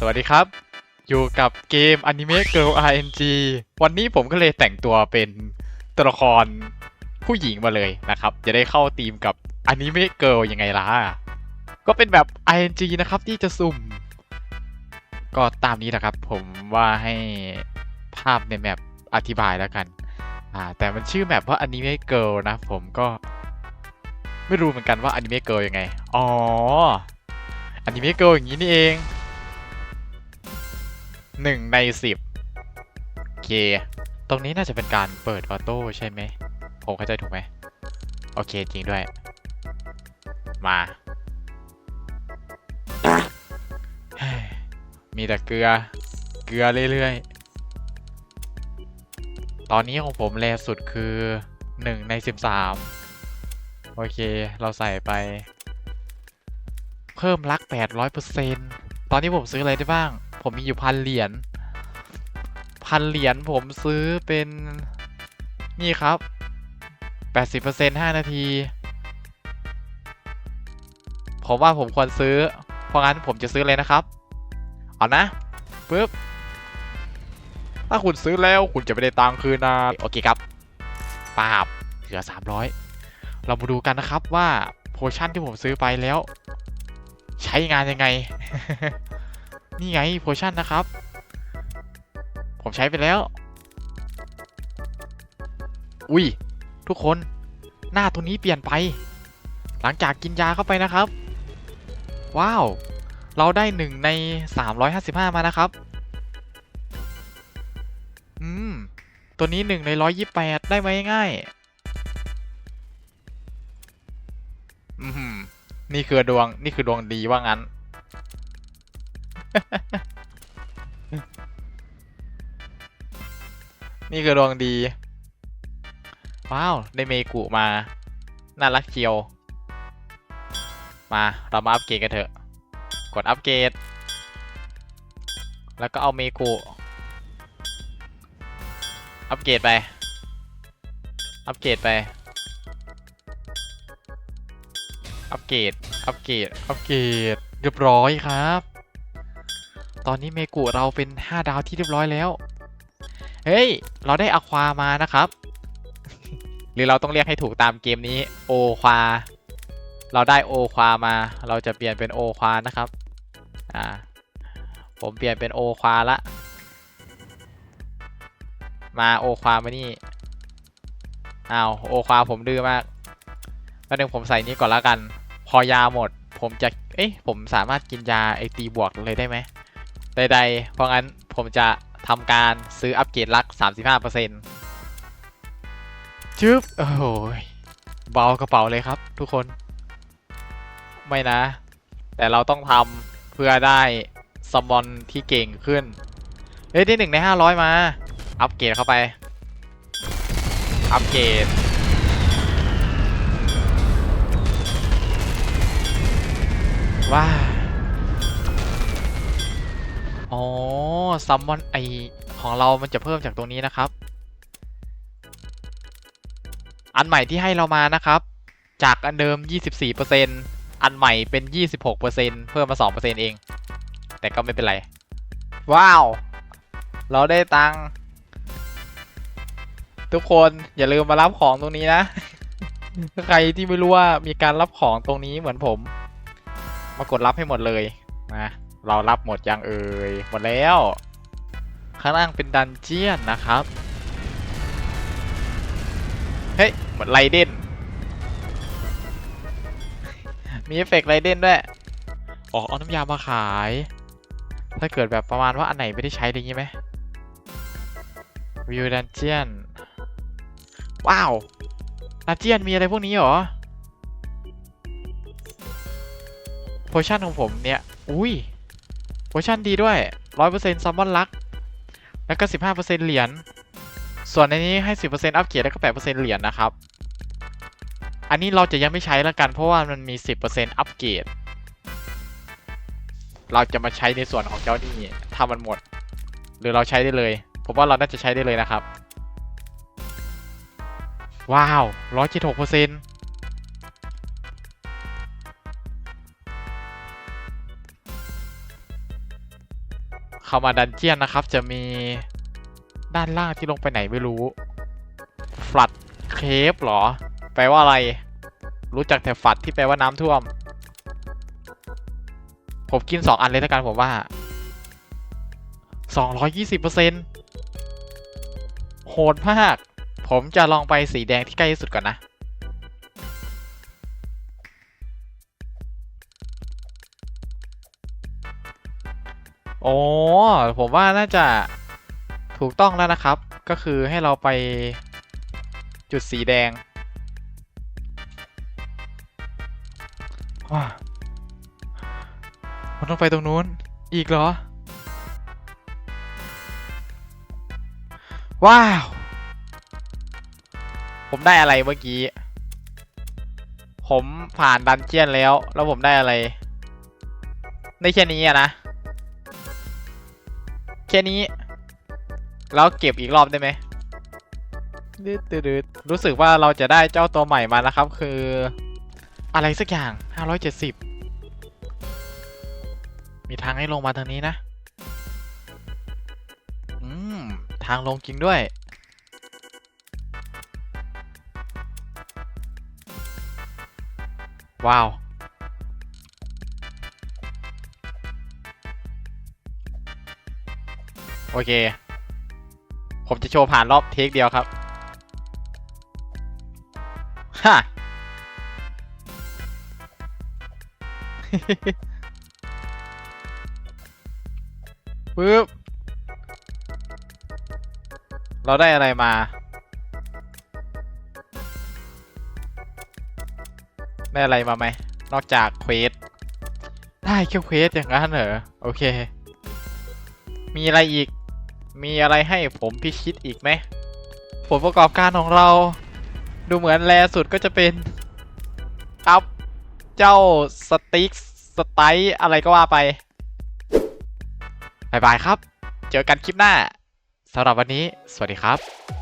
สวัสดีครับ อยู่กับเกม Anime Girl RNG วันนี้ผมก็เลยแต่งตัวเป็นตัวละครผู้หญิงมาเลยนะครับ จะได้เข้าธีมกับ Anime Girl ยังไงล่ะ ก็เป็นแบบ RNG นะครับที่จะสุ่ม ก็ตามนี้นะครับ ผมว่าให้ภาพในแมปอธิบายแล้วกันอ่าแต่มันชื่อแมปว่า Anime Girl นะผมก็ไม่รู้เหมือนกันว่า Anime Girl ยังไง อ๋อ Anime Girl อย่างนี้นี่เอง หนึ่งในสิบโอเค ตรงนี้น่าจะเป็นการเปิดออโต้ใช่ไหมผมเข้าใจถูกไหม โอเคจริงด้วย มา มีแต่เกลือ เกลือเรื่อยๆ ตอนนี้ของผมแรสุดคือหนึ่งในสิบสามโอเค เราใส่ไป เพิ่มลัก800%ตอนนี้ผมซื้ออะไรได้บ้าง ผมมีอยู่พันเหรียญพันเหรียญผมซื้อเป็นนี่ครับ 80% 5 นาที ผมว่าผมควรซื้อ เพราะงั้นผมจะซื้อเลยนะครับ เอานะปึ๊บ ถ้าคุณซื้อแล้วคุณจะไม่ได้ตังค์คืนนะ โอเคครับปาบ เหลือ 300 เรามาดูกันนะครับว่าโพชั่นที่ผมซื้อไปแล้ว ใช้งานยังไง นี่ไงโพชั่นนะครับ ผมใช้ไปแล้ว อุ้ย ทุกคนหน้าตัวนี้เปลี่ยนไป หลังจากกินยาเข้าไปนะครับ ว้าว เราได้หนึ่งใน 355 มานะครับ อืม ตัวนี้หนึ่งใน 128 ได้ไหมง่ายอืมนี่คือดวง นี่คือดวงดีว่างั้น นี่คือดวงดี ว้าว ได้เมกุมา น่ารักเจียว มาเรามาอัปเกรดกันเถอะ กดอัปเกรด แล้วก็เอาเมกุอัปเกรดไป อัปเกรดไป อัปเกรด อัปเกรด อัปเกรด เรียบร้อยครับ ตอนนี้เมกุเราเป็น 5 ดาวที่เรียบร้อยแล้ว เฮ้ย เราได้อความานะครับ หรือเราต้องเรียกให้ถูกตามเกมนี้โอควา เราได้โอความา เราจะเปลี่ยนเป็นโอควานะครับ อ่า ผมเปลี่ยนเป็นโอควาละ มาโอความานี่อ้าวโอควาผมดื้อมากแป๊บนึงผมใส่นี้ก่อนล้วกัน พอยาหมด ผมจะ เอ๊ะผมสามารถกินยาไอตีบวกเลยได้ไหม ใดๆ เพราะงั้นผมจะทำการซื้ออัปเกรดลัก 35%ชึบโอ้โหยเบากระเป๋าเลยครับทุกคน ไม่นะ แต่เราต้องทำเพื่อได้สมอนที่เก่งขึ้น เฮ้ย ได้หนึ่งในห้าร้อยมา อัปเกรดเข้าไป อัปเกรดว้า อ๋อซัมมอนไอของเรามันจะเพิ่มจากตรงนี้นะครับ อันใหม่ที่ให้เรามานะครับ จากอันเดิม 24%อันใหม่เป็น 26%เพิ่มมา 2%เอง แต่ก็ไม่เป็นไร ว้าว เราได้ตังค์ทุกคนอย่าลืมมารับของตรงนี้นะ ใครที่ไม่รู้ว่ามีการรับของตรงนี้เหมือนผม มากดรับให้หมดเลยนะ เรารับหมดยังเอ่ยหมดแล้ว ข้างล่างเป็นดันเจียนนะครับ เฮ้ยหมือนไรเดนมีเอฟเฟกต์ไรเดนด้วยอ๋อเอาน้ำยามาขาย ถ้าเกิดแบบประมาณว่าอันไหนไม่ได้ใช้อะไรอย่างงี้ไหมวิวดันเจียน ว้าวดันเจียนมีอะไรพวกนี้หรอโพชั่นของผมเนี่ย อุ้ย โพชั่นดีด้วย 100%ซัมมอนลัก แล้วก็ 15%เหรียญ ส่วนในนี้ให้ 10%อัพเกรดแล้วก็ 8%เหรียญนะครับ อันนี้เราจะยังไม่ใช้แล้วกัน เพราะว่ามันมี 10%อัพเกรด เราจะมาใช้ในส่วนของเจ้านี่ถ้ามันหมด หรือเราใช้ได้เลย ผมว่าเราน่าจะใช้ได้เลยนะครับ ว้าว 176% เข้ามาดันเจียนนะครับ จะมีด้านล่างที่ลงไปไหนไม่รู้ฟลัดเคฟหรอ แปลว่าอะไร รู้จักแต่ฝัดที่แปลว่าน้ำท่วม ผมกินสองอันเลยแล้วกันผมว่าสองร้อยยี่สิบเปอร์เซ็นโหดมาก ผมจะลองไปสีแดงที่ใกล้ที่สุดก่อนนะ โอ้ผมว่าน่าจะถูกต้องแล้วนะครับ ก็คือให้เราไปจุดสีแดงว้ามันต้องไปตรงนู้น อีกเหรอ ว้าว ผมได้อะไรเมื่อกี้ ผมผ่านดันเจียนแล้ว แล้วผมได้อะไร ได้แค่นี้อะนะ แค่นี้ แล้วเก็บอีกรอบได้ไหมดืดดืดดืดรู้สึกว่าเราจะได้เจ้าตัวใหม่มานะครับ คือ อะไรสักอย่าง 570 มีทางให้ลงมาทางนี้นะ อืม ทางลงจริงด้วย ว้าว โอเค ผมจะโชว์ผ่านรอบเทคเดียวครับฮ่าปึ๊บ เราได้อะไรมา ได้อะไรมาไหม นอกจากเควส ได้แค่เควสอย่างนั้นเหรอ โอเค มีอะไรอีก มีอะไรให้ผมพิชิตอีกไหม ผลประกอบการของเรา ดูเหมือนแลสุดก็จะเป็นอัพเจ้าสติ๊กสไตล์อะไรก็ว่าไปบายบายครับ เจอกันคลิปหน้าสำหรับวันนี้ สวัสดีครับ